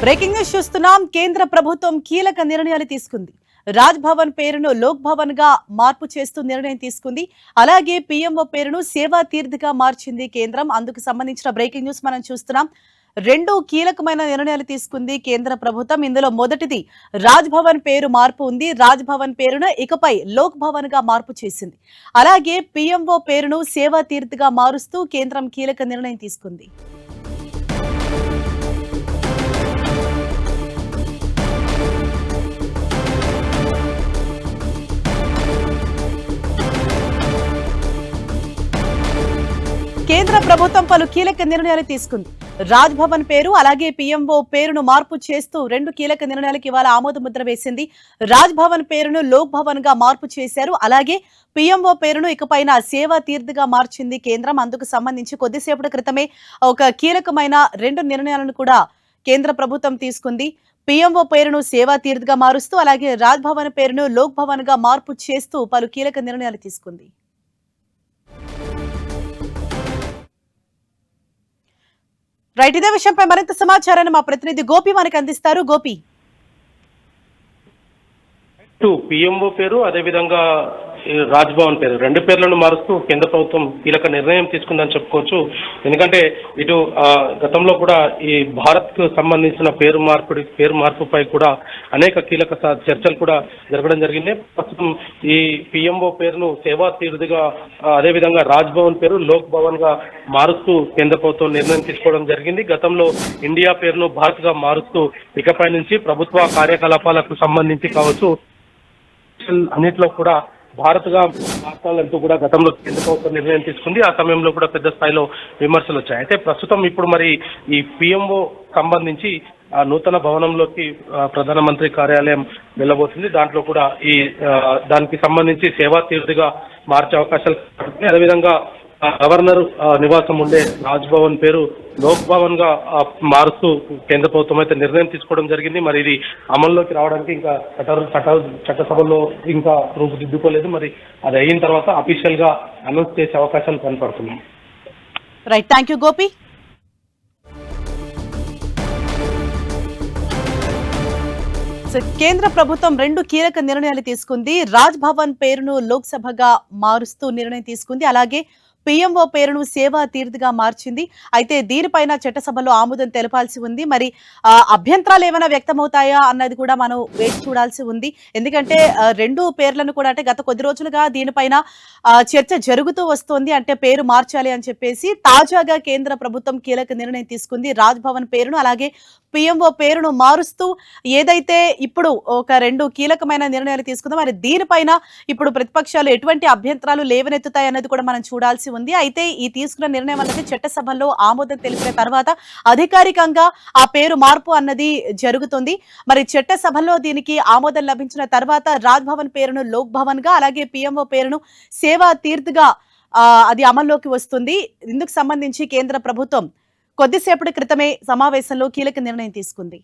Breaking news చూస్తున్నాం. కేంద్ర ప్రభుత్వం కీలక నిర్ణయాలు తీసుకుంది. రాజ్ భవన్ పేరును లోక్ భవన్గా మార్పు చేస్తూ నిర్ణయం తీసుకుంది. అలాగే పిఎంఓ పేరును సేవా తీర్థగా మార్చింది కేంద్రం. అందుకు సంబంధించిన బ్రేకింగ్ న్యూస్ మనం చూస్తున్నాం. రెండు కీలకమైన నిర్ణయాలు తీసుకుంది కేంద్ర ప్రభుత్వం. ఇందులో మొదటిది రాజ్ భవన్ పేరు మార్పు ఉంది. రాజ్ భవన్ పేరును ఇకపై లోక్ భవన్గా మార్పు చేసింది. అలాగే పిఎంఓ పేరును సేవా తీర్థగా మారుస్తూ కేంద్రం కీలక నిర్ణయం తీసుకుంది. కేంద్ర ప్రభుత్వం పలు కీలక నిర్ణయాలు తీసుకుంది. రాజ్భవన్ పేరు అలాగే పిఎంఓ పేరును మార్పు చేస్తూ రెండు కీలక నిర్ణయాలకు ఇవాళ ఆమోద ముద్ర వేసింది. రాజ్భవన్ పేరును లోక్ భవన్గా మార్పు చేశారు. అలాగే పిఎంఓ పేరును ఇకపైన సేవా తీర్థగా మార్చింది కేంద్రం. అందుకు సంబంధించి కొద్దిసేపటి క్రితమే ఒక కీలకమైన రెండు నిర్ణయాలను కూడా కేంద్ర ప్రభుత్వం తీసుకుంది. పిఎంఓ పేరును సేవా తీర్థగా మారుస్తూ అలాగే రాజ్భవన్ పేరును లోక్ భవన్గా మార్పు చేస్తూ పలు కీలక నిర్ణయాలు తీసుకుంది. రైట్ ఇదే విషయంపై మరింత సమాచారాన్ని మా ప్రతినిధి గోపి మనకి అందిస్తారు. గోపి. టూ పిఎంఓ పేరు అదేవిధంగా రాజ్భవన్ పేరు. రెండు పేర్లను మారుస్తూ కేంద్ర ప్రభుత్వం కీలక నిర్ణయం తీసుకుందని చెప్పుకోవచ్చు. ఎందుకంటే ఇటు గతంలో కూడా ఈ భారత్కు సంబంధించిన పేరు మార్పుడి పేరు మార్పుపై కూడా అనేక కీలక చర్చలు కూడా జరగడం జరిగింది. ప్రస్తుతం ఈ పిఎంఓ పేరును సేవా తీరుదిగా అదేవిధంగా రాజ్భవన్ పేరు లోక్ భవన్గా మారుస్తూ కేంద్ర ప్రభుత్వం నిర్ణయం తీసుకోవడం జరిగింది. గతంలో ఇండియా పేరును భారత్గా మారుస్తూ ఇకపై నుంచి ప్రభుత్వ కార్యకలాపాలకు సంబంధించి కావచ్చు. అన్నిట్లో కూడా భారత్గా మార్చాలంటూ కూడా గతంలో కేంద్ర ప్రభుత్వం నిర్ణయం తీసుకుంది. ఆ సమయంలో కూడా పెద్ద స్థాయిలో విమర్శలు వచ్చాయి. అయితే ప్రస్తుతం ఇప్పుడు మరి ఈ పిఎంఓ సంబంధించి ఆ నూతన భవనంలోకి ప్రధానమంత్రి కార్యాలయం వెళ్ళబోతుంది. దాంట్లో కూడా ఈ దానికి సంబంధించి సేవా తీర్థిగా మార్చే అవకాశాలు అదేవిధంగా గవర్నర్ నివాసం ఉండే రాజ్ భవన్ పేరు లోక్ భవన్గా మారుస్తూ కేంద్ర ప్రభుత్వం అయితే నిర్ణయం తీసుకోవడం జరిగింది. మరి ఇది అమల్లోకి రావడానికి ఇంకా చట్ట చట్ట చట్టసభలో ఇంకా రూపుదిద్దుకోలేదు. మరి అది అయిన తర్వాత అఫీషియల్గా అనౌన్స్ చేసే అవకాశాలు కనపడుతున్నాయి. రైట్ థ్యాంక్ యూ గోపి కేంద్ర ప్రభుత్వం రెండు కీలక నిర్ణయాలు తీసుకుంది. రాజ్ భవన్ పేరును లోక్సభగా మారుస్తూ నిర్ణయం తీసుకుంది. అలాగే పిఎంఓ పేరును సేవా తీర్థగా మార్చింది. అయితే దీనిపైన చట్టసభలో ఆమోదం తెలపాల్సి ఉంది. మరి ఆ, అభ్యంతరాలు ఏమైనా వ్యక్తమవుతాయా అన్నది కూడా మనం వేచి చూడాల్సి ఉంది. ఎందుకంటే రెండు పేర్లను కూడా అంటే గత కొద్ది రోజులుగా దీనిపైన చర్చ జరుగుతూ వస్తోంది. అంటే పేరు మార్చాలి అని చెప్పేసి తాజాగా కేంద్ర ప్రభుత్వం కీలక నిర్ణయం తీసుకుంది. రాజ్ భవన్ పేరును అలాగే పిఎంఓ పేరును మారుస్తూ ఏదైతే ఇప్పుడు ఒక రెండు కీలకమైన నిర్ణయాలు తీసుకుందో మరి దీనిపైన ఇప్పుడు ప్రతిపక్షాలు ఎటువంటి అభ్యంతరాలు లేవనెత్తుతాయి అన్నది కూడా మనం చూడాల్సి ఉంది. అయితే ఈ తీసుకున్న నిర్ణయం అన్నది చట్టసభలో ఆమోదం తెలిపిన తర్వాత అధికారికంగా ఆ పేరు మార్పు అన్నది జరుగుతుంది. మరి చట్టసభలో దీనికి ఆమోదం లభించిన తర్వాత రాజ్భవన్ పేరును లోక్ భవన్గా అలాగే పిఎంఓ పేరును సేవా తీర్థగా అది అమల్లోకి వస్తుంది. ఇందుకు సంబంధించి కేంద్ర ప్రభుత్వం కొద్దిసేపటి క్రితమే సమావేశంలో కీలక నిర్ణయం తీసుకుంది.